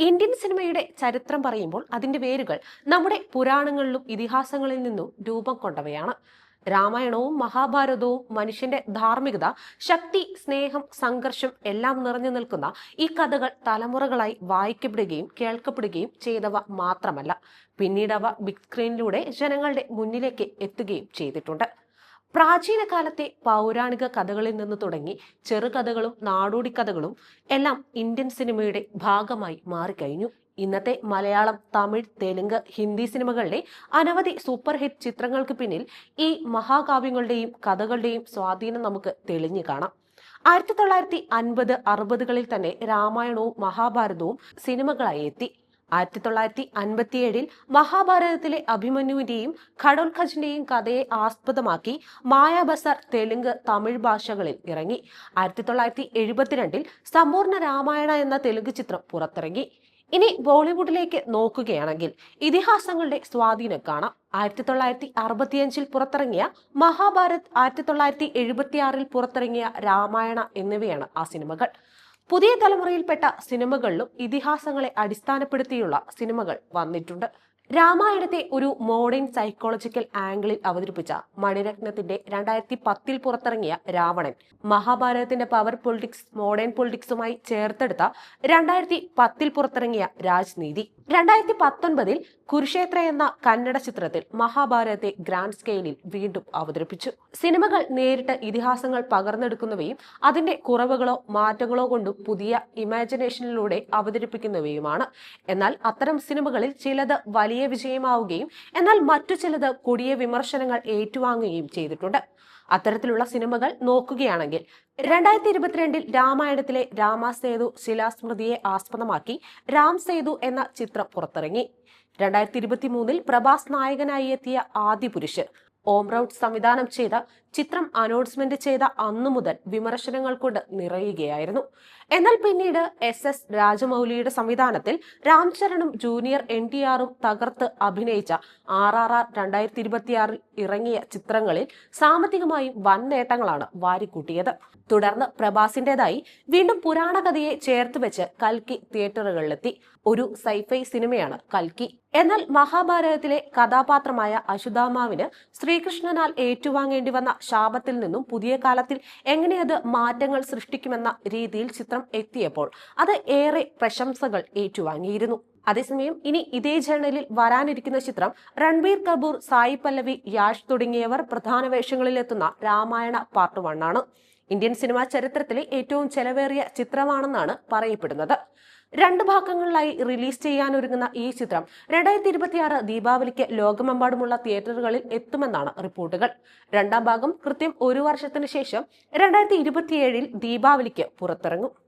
Indian സിനിമയുടെ ചരിത്രം പറയുമ്പോൾ അതിന്റെ വേരുകൾ നമ്മുടെ പുരാണങ്ങളിലും ഇതിഹാസങ്ങളിൽ നിന്നും രൂപം കൊണ്ടവയാണ്. രാമായണവും മഹാഭാരതവും മനുഷ്യന്റെ ധാർമ്മികത ശക്തി സ്നേഹം സംഘർഷം എല്ലാം നിറഞ്ഞു നിൽക്കുന്ന ഈ കഥകൾ തലമുറകളായി വായിക്കപ്പെടുകയും കേൾക്കപ്പെടുകയും ചെയ്തവ മാത്രമല്ല. പിന്നീട് അവ ബിഗ് സ്ക്രീനിലൂടെ ജനങ്ങളുടെ മുന്നിലേക്ക് എത്തുകയും ചെയ്തിട്ടുണ്ട്. പ്രാചീന കാലത്തെ പൗരാണിക കഥകളിൽ നിന്ന് തുടങ്ങി ചെറുകഥകളും നാടോടി കഥകളും എല്ലാം ഇന്ത്യൻ സിനിമയുടെ ഭാഗമായി മാറിക്കഴിഞ്ഞു. ഇന്നത്തെ മലയാളം തമിഴ് തെലുങ്ക് ഹിന്ദി സിനിമകളിലെ അനവധി സൂപ്പർ ഹിറ്റ് ചിത്രങ്ങൾക്ക് പിന്നിൽ ഈ മഹാകാവ്യങ്ങളുടെയും കഥകളുടെയും സ്വാധീനം നമുക്ക് തെളിഞ്ഞു കാണാം. ആയിരത്തി തൊള്ളായിരത്തി അൻപത് അറുപതുകളിൽ തന്നെ രാമായണവും മഹാഭാരതവും സിനിമകളായി എത്തി. ആയിരത്തി തൊള്ളായിരത്തി അൻപത്തിയേഴിൽ മഹാഭാരതത്തിലെ അഭിമന്യുവിന്റെയും ഖഡോൽഖജിന്റെയും കഥയെ ആസ്പദമാക്കി മായാബസർ തെലുങ്ക് തമിഴ് ഭാഷകളിൽ ഇറങ്ങി. ആയിരത്തി തൊള്ളായിരത്തി എഴുപത്തിരണ്ടിൽ സമ്പൂർണ രാമായണ എന്ന തെലുങ്ക് ചിത്രം പുറത്തിറങ്ങി. ഇനി ബോളിവുഡിലേക്ക് നോക്കുകയാണെങ്കിൽ ഇതിഹാസങ്ങളുടെ സ്വാധീനം കാണാം. ആയിരത്തി തൊള്ളായിരത്തി അറുപത്തിയഞ്ചിൽ പുറത്തിറങ്ങിയ മഹാഭാരത് ആയിരത്തി തൊള്ളായിരത്തി എഴുപത്തിയാറിൽ പുറത്തിറങ്ങിയ രാമായണ എന്നിവയാണ് ആ സിനിമകൾ. പുതിയ തലമുറയിൽപ്പെട്ട സിനിമകളിലും ഇതിഹാസങ്ങളെ അടിസ്ഥാനപ്പെടുത്തിയുള്ള സിനിമകൾ വന്നിട്ടുണ്ട്. രാമായണത്തെ ഒരു മോഡേൺ സൈക്കോളജിക്കൽ ആംഗിളിൽ അവതരിപ്പിച്ച മണിരത്നത്തിന്റെ രണ്ടായിരത്തി പത്തിൽ പുറത്തിറങ്ങിയ രാവണൻ മഹാഭാരതത്തിന്റെ പവർ പൊളിറ്റിക്സ് മോഡേൺ പൊളിറ്റിക്സുമായി ചേർത്തെടുത്ത രണ്ടായിരത്തി പത്തിൽ പുറത്തിറങ്ങിയ രാജ്നീതി. രണ്ടായിരത്തി പത്തൊൻപതിൽ കുരുക്ഷേത്ര എന്ന കന്നഡ ചിത്രത്തിൽ മഹാഭാരതത്തെ ഗ്രാൻഡ് സ്കെയിലിൽ വീണ്ടും അവതരിപ്പിച്ചു. സിനിമകൾ നേരിട്ട് ഇതിഹാസങ്ങൾ പകർന്നെടുക്കുന്നവയും അതിന്റെ കുറവുകളോ മാറ്റങ്ങളോ കൊണ്ടും പുതിയ ഇമാജിനേഷനിലൂടെ അവതരിപ്പിക്കുന്നവയുമാണ്. എന്നാൽ അത്തരം സിനിമകളിൽ ചിലത് വലിയ വിജയമാവുകയും എന്നാൽ മറ്റു ചിലത് കൊടിയ വിമർശനങ്ങൾ ഏറ്റുവാങ്ങുകയും ചെയ്തിട്ടുണ്ട്. അത്തരത്തിലുള്ള സിനിമകൾ നോക്കുകയാണെങ്കിൽ രണ്ടായിരത്തി ഇരുപത്തിരണ്ടിൽ രാമായണത്തിലെ രാമസേതു ശിലാസ്മൃതിയെ ആസ്പദമാക്കി രാം സേതു എന്ന ചിത്രം പുറത്തിറങ്ങി. രണ്ടായിരത്തി ഇരുപത്തി മൂന്നിൽ പ്രഭാസ് നായകനായി എത്തിയ ആദ്യ പുരുഷ് ഓം റൌട്ട് സംവിധാനം ചെയ്ത ചിത്രം അനൗൺസ്മെന്റ് ചെയ്ത അന്നു മുതൽ വിമർശനങ്ങൾ കൊണ്ട് നിറയുകയായിരുന്നു. എന്നാൽ പിന്നീട് എസ് എസ് രാജമൗലിയുടെ സംവിധാനത്തിൽ രാംചരണും ജൂനിയർ എൻ ടി ആറും തകർത്ത് അഭിനയിച്ച ആർ ആർ ആർ രണ്ടായിരത്തി ഇരുപത്തിയാറിൽ ഇറങ്ങിയ ചിത്രങ്ങളിൽ സാമ്പത്തികമായും വൻ നേട്ടങ്ങളാണ് വാരിക്കൂട്ടിയത്. തുടർന്ന് പ്രഭാസിന്റേതായി വീണ്ടും പുരാണ കഥയെ ചേർത്ത് വെച്ച് കൽക്കി തിയേറ്ററുകളിലെത്തി. ഒരു സൈഫൈ സിനിമയാണ് കൽക്കി. എന്നാൽ മഹാഭാരതത്തിലെ കഥാപാത്രമായ അശുദാമാവിന് ശ്രീകൃഷ്ണനാൽ ഏറ്റുവാങ്ങേണ്ടി വന്ന ശാപത്തിൽ നിന്നും പുതിയ കാലത്തിൽ എങ്ങനെ അത് മാറ്റങ്ങൾ സൃഷ്ടിക്കുമെന്ന രീതിയിൽ ചിത്രം എത്തിയപ്പോൾ അത് ഏറെ പ്രശംസകൾ ഏറ്റുവാങ്ങിയിരുന്നു. അതേസമയം ഇനി ഇതേ ജേണലിൽ വരാനിരിക്കുന്ന ചിത്രം രൺബീർ കപൂർ സായി പല്ലവി യാഷ് തുടങ്ങിയവർ പ്രധാന വേഷങ്ങളിലെത്തുന്ന രാമായണ പാർട്ട് വൺ ആണ്. ഇന്ത്യൻ സിനിമാ ചരിത്രത്തിലെ ഏറ്റവും ചെലവേറിയ ചിത്രമാണെന്നാണ് പറയപ്പെടുന്നത്. രണ്ട് ഭാഗങ്ങളിലായി റിലീസ് ചെയ്യാനൊരുങ്ങുന്ന ഈ ചിത്രം രണ്ടായിരത്തി ഇരുപത്തിയാറ് ദീപാവലിക്ക് ലോകമെമ്പാടുമുള്ള തിയേറ്ററുകളിൽ എത്തുമെന്നാണ് റിപ്പോർട്ടുകൾ. രണ്ടാം ഭാഗം കൃത്യം ഒരു വർഷത്തിന് ശേഷം രണ്ടായിരത്തി ഇരുപത്തിയേഴിൽ ദീപാവലിക്ക് പുറത്തിറങ്ങും.